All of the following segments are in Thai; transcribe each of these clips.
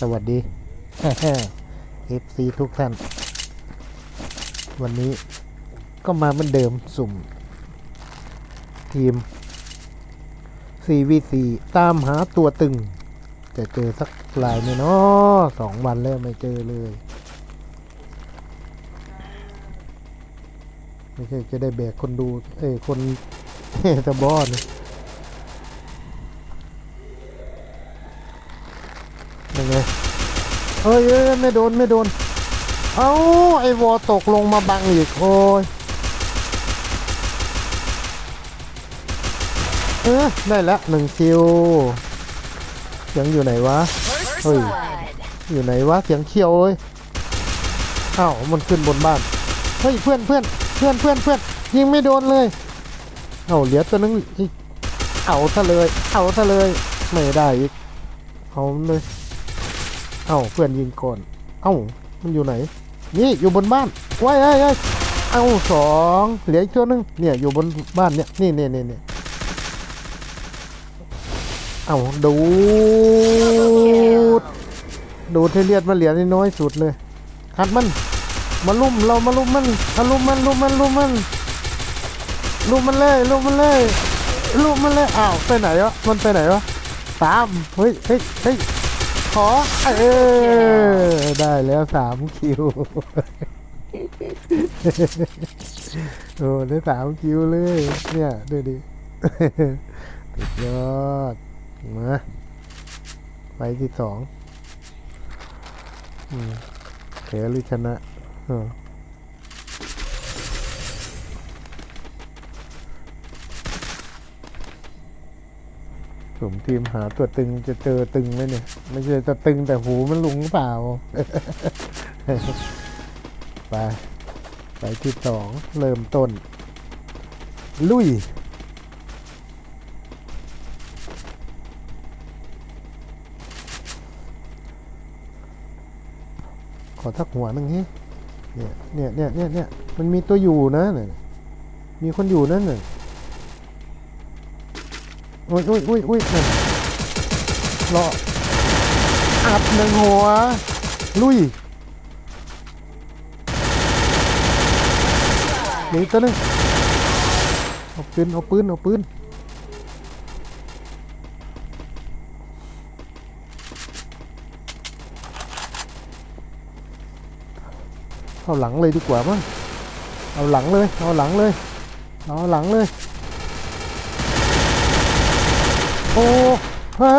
สวัสดี FC ทุกท่าน วันนี้ก็มาเหมือนเดิมสุ่ม ทีม 4v4 ตามหาตัวตึง จะเจอสักลายไหมเนาะสองวันแล้วไม่เจอเลย ไม่ใช่จะได้แบกคนดู เอ้ยคนตะบอนยังไง เอ้ยไม่โดนไม่โดน เอ้าไอวอตกลงมาบังอีกโอ้ยเออได้ละหนึ่งคิวเสียงอยู่ไหนวะ First Ôi. blood. อยู่ไหนวะเสียงเขียวเลยอ้าวมันขึ้นบนบ้าน เฮ้ยเพื่อนเพื่อนเพื่อนเพื่อนเพื่อนยิงไม่โดนเลย เอาเหลือตัวนึงอีกเอาซะเลย เอาซะเลย ไม่ได้อีก เอาเลย เอาเพื่อนยิงก่อน เอ้ามันอยู่ไหน นี่อยู่บนบ้านว้ายเอ้ยเอ้เอาสองเหลืออีกตัวนึงเนี่ยอยู่บนบ้านเนี่ยนี่เนี่ยเนี่ยเนี่ยเอาดูดดูดให้เลือดมาเหลือน้อยสุดเลยหัดมันมาลุ่มเรามาลุ่มมันมาลุ่มมันลุ่มมันลุ่มมันลุ่มมันเลยลุ่มมันเลยลุ่มมันเลยอ้าวไปไหนวะมันไปไหนวะตามเฮ้ยเฮ้ยเฮ้ย ขอ เออ ได้แล้วสามคิว โอ้ได้สามคิวเลย เนี่ย ดูดิสุดยอด มาไปที่สองอืมแพ้หรือชนะเออ ผมทีมหาตัวตึงจะเจอตึงไหมเนี่ย ไม่ใช่จะตึงแต่หูมันลุงหรือเปล่า ไป ไปที่สองเริ่มต้น ลุยขอทักหัวหนึ่งเฮ้เนี่ยเนี่ยเนี่ยเนี่ยเนี่ยมันมีตัวอยู่นะเนี่ยมีคนอยู่นั่นน่ะ อ้ยโอ้ยโอ้ยโอ้ยนั่นรออัดหนึ่งหัว ลุยหนีตัวหนึงเอาปืนเอาปืนเอาปืนเอาหลังเลยดีกว่ามั้งเอาหลังเลย เอาหลังเลย เอาหลังเลย โอ้เฮ้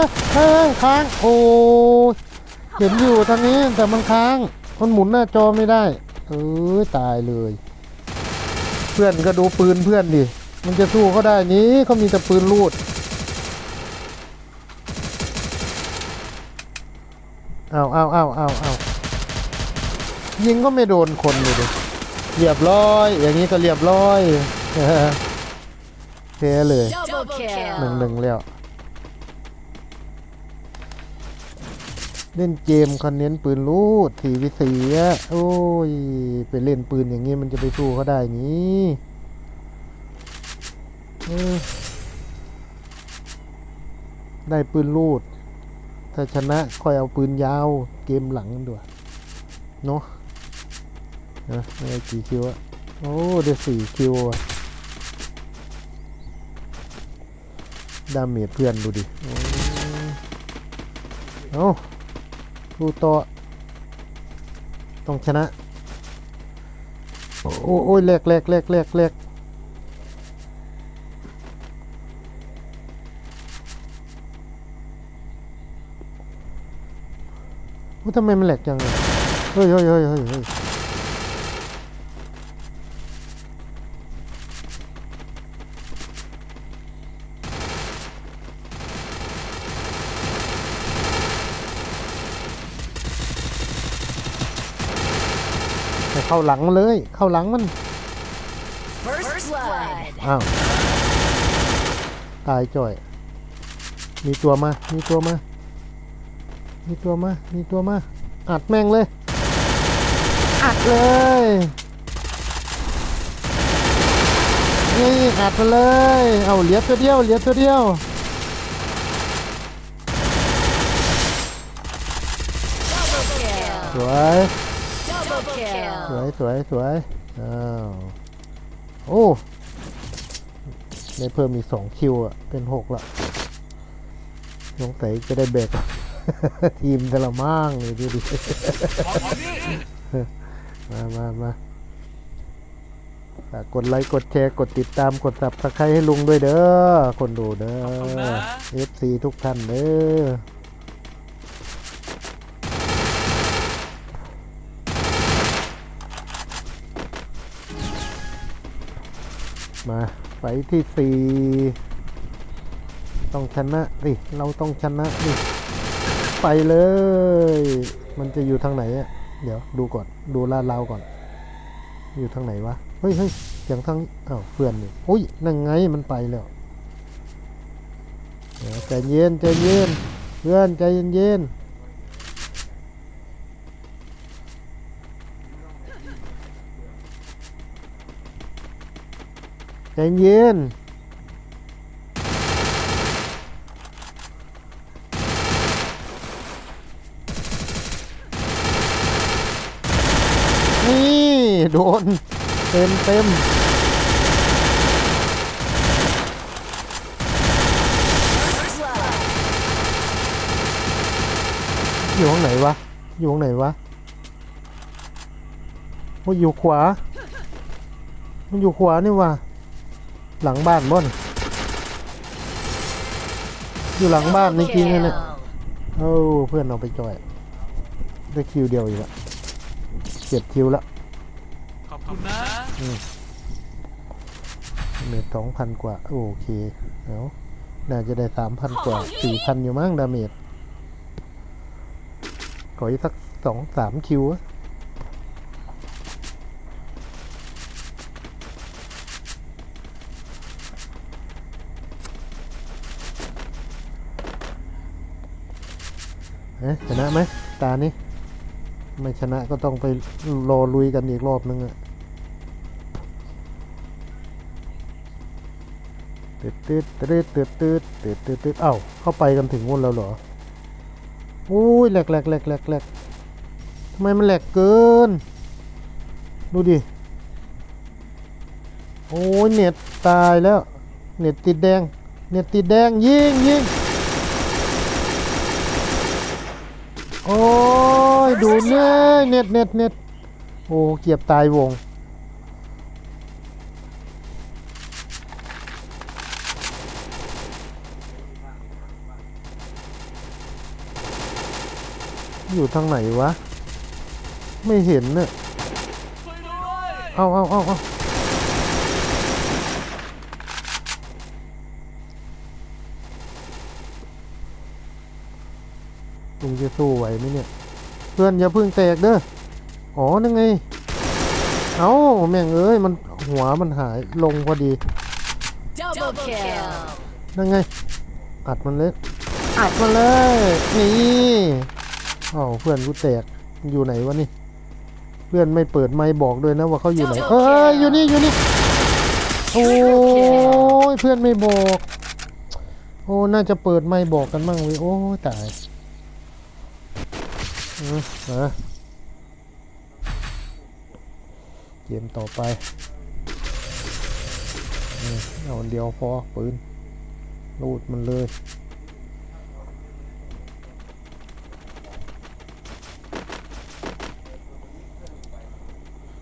ยเฮ้ยค้างโอ้เห็นอยู่ทางนี้แต่มันค้างมันหมุนหน้าจอไม่ได้ เออตายเลย เพื่อนก็ดูปืนเพื่อนดิ มันจะสู้เขาได้นี้เขามีแต่ปืนลูดเอาเอาเอาเอาเอายิงก็ไม่โดนคนเลยดิเรียบร้อย อย่างนี้ก็เรียบร้อย เทเลย Double หนึ่ง kill. หนึ่งแล้วเล่นเกมคอนเน้นปืนลูดทีวิสีอะโอ้ย ไปเล่นปืนอย่างนี้มันจะไปสู้เขาได้งี้เออได้ปืนลูด ถ้าชนะค่อยเอาปืนยาว เกมหลังกันด้วยเนาะนะได้กี่คิวอะโอ้ ได้สี่คิวอะ ดาเมจเพื่อนดูดิโอ้เอาดูต่อต้องชนะ โอ้โอ้ยแหลกแหลกแหลกแหลกแหลกโอ้ทำไมมันแหลกจังเลยเฮ้ยเฮ้ยเฮ้ยเฮ้ย เฮ้ยให้เข้าหลังมันเลย เข้าหลังมัน First blood. อ้าว ตายจ่อย มีตัวมา มีตัวมา มีตัวมา มีตัวมา อัดแม่งเลย อัดเลยนี่อัดไปเลย เอาเหลียตัวเดียว เหลียตัวเดียวสวย Double ส kill. วยสวยสวยอ้าวโอ้ได้เพิ่มอีกสองคิวอะ เป็นหกละสงสัยจะได้แบกทีมแต่ละมั่งเลยดูดิมามามาฝากกดไลค์ กดแชร์ กดติดตาม กดสับสไครให้ลุงด้วยเด้อ คนดูเด้อ FC ทุกท่านเด้อ มาไฟที่สี่ต้องชนะสิเราต้องชนะนี่ไปเลย มันจะอยู่ทางไหนอะเดี๋ยวดูก่อนดูลาดเราก่อน อยู่ทางไหนวะเฮ้ยเฮ้ยเสียงทางอ้าวเพื่อนนี่อุ้ยนั่งไงมันไปแล้วเดี๋ยวใจเย็นใจเย็นเพื่อนใจเย็นเย็น ใจเย็นนี่โดน เต็มเต็มอยู่ข้างไหนวะ อยู่ข้างไหนวะโอ้ยอยู่ขวา มันอยู่ขวานี่วะ หลังบ้านบ่นอยู่หลังบ้านจริงๆนะเนี่ย Kill. เอ้าเพื่อนเอาไปจ่อย ได้คิวเดียวอีกละเจ็ดคิวละขอบคุณนะเมจสองพันกว่า โอเคเอาน่าจะได้สามพันกว่าสี่พันอยู่มั้งดาเมจขออีกสักสองสามคิว เอ๊ะชนะไหมตานี้ไม่ชนะก็ต้องไปรอลุยกันอีกรอบนึงอะตืดตืดตืดตืดตืดตืดตืดตืดเอ้าเข้าไปกันถึงวนแล้วเหรออุ้ยแหลกแหลกแหลกแหลกแหลกทำไมมันแหลกเกิน ดูดิ โอ้ยเน็ตตายแล้ว เน็ตติดแดง เน็ตติดแดงยิงยิงโอ้ย ดูเน่เน็ตเน็ตเน็ตโอ้เกียบตายวง อยู่ทางไหนวะ ไม่เห็นเนี่ยเอาเอาเอาเอาลุงจะสู้ไหวไหมเนี่ย เพื่อนอย่าเพึ่งแตกเด้อ อ๋อนั่นไง เอาแม่งเอ้ยมันหัวมันหายลงพอดี Double kill. นั่นไง อัดมันเลย อัดมันเลย นี่อ้าวเพื่อนกูแตก อยู่ไหนวะนี่ เพื่อนไม่เปิดไมค์บอกด้วยนะว่าเขาอยู่ไหน เอ้ยอยู่นี่อยู่นี่ โอ้ยเพื่อนไม่บอก โอ้ น่าจะเปิดไมค์บอกกันบ้างเว้ย โอ้ยตายอืมมา เกมต่อไปเอาเดียวพอปืนรูดมันเลย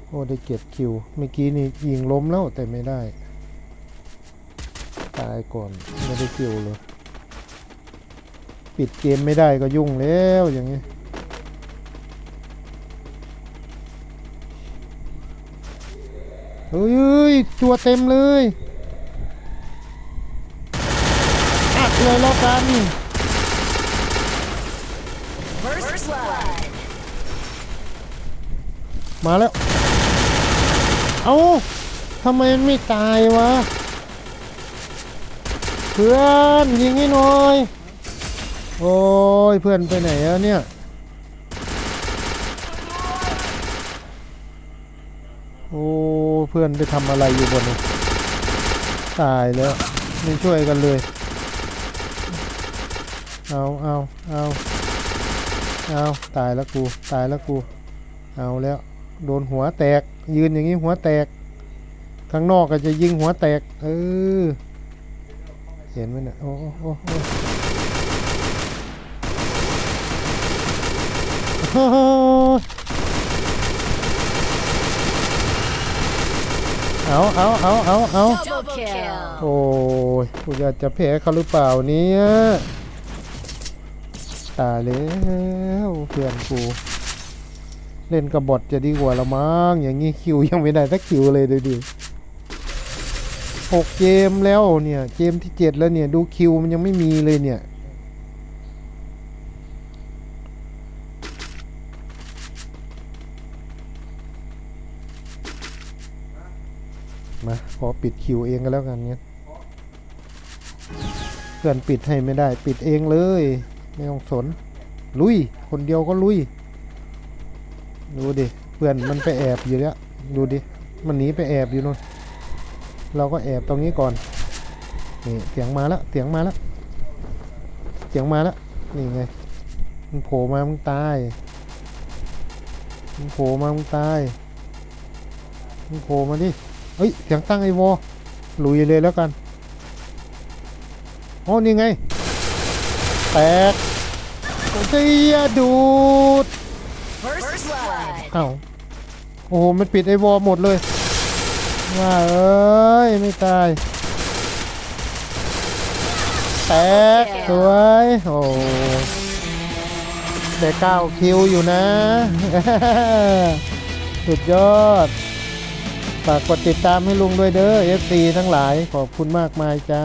โอ้ได้เก็บคิว เมื่อกี้นี่ยิงล้มแล้วแต่ไม่ได้ ตายก่อน ไม่ได้คิวเลย ปิดเกมไม่ได้ก็ยุ่งแล้วอย่างนี้ เฮ้ย ตัวเต็มเลยอัดเลยแล้วกัน มาแล้ว เอา้าทำไมมันไม่ตายวะ เพื่อนยิงให้หน่อย โอ้ย เพื่อนไปไหนอะเนี่ยโอ้ เพื่อนไปทำอะไรอยู่บนนี้ตายแล้วไม่ช่วยกันเลย เอาเอาเอาเอาตายแล้วกูตายแล้วกู เอาแล้วโดนหัวแตก ยืนอย่างนี้หัวแตก ข้างนอกก็จะยิงหัวแตก เออเห็นไหมเนี่ยโอ้โอ้โอ้โอ้โอ้โห เอาเอาเอาเอาเอา Double kill. โอ้ยกูอยากจะแพ้เขาหรือเปล่าเนี่ยตายแล้วเพื่อนกู เล่นกับบอทจะดีกว่าละมั้งอย่างงี้คิวยังไม่ได้สักคิวเลยดูดิหกเกมแล้วเนี่ย เกมที่เจ็ดแล้วเนี่ย ดูคิวมันยังไม่มีเลยเนี่ย มาขอปิดคิวเองก็แล้วกันเนี่ยเพื่อนปิดให้ไม่ได้ ปิดเองเลย ไม่ต้องสน ลุย คนเดียวก็ลุย ดูดิ เพื่อนมันไปแอบอยู่แล้ว ดูดิ มันหนีไปแอบอยู่นู่น เราก็แอบตรงนี้ก่อน นี่เสียงมาแล้วเสียงมาแล้วเสียงมาแล้วนี่ไงมันโผล่มา มึงตายมันโผล่มา มึงตาย มึงโผล่มาดิ เฮ้ยเสียงตั้งไอวอลุยเลยแล้วกันอ๋อนี่ไง แตกเสียดูดเอ้าโอ้โห มันปิดไอวอหมดเลยว่าเอ้ย ไม่ตาย แตกสวย โอ้แต่เก้าคิวอยู่นะ สุดยอด ฝากกดติดตามให้ลุงด้วยเด้อ FC ทั้งหลายขอบคุณมากมายจ้า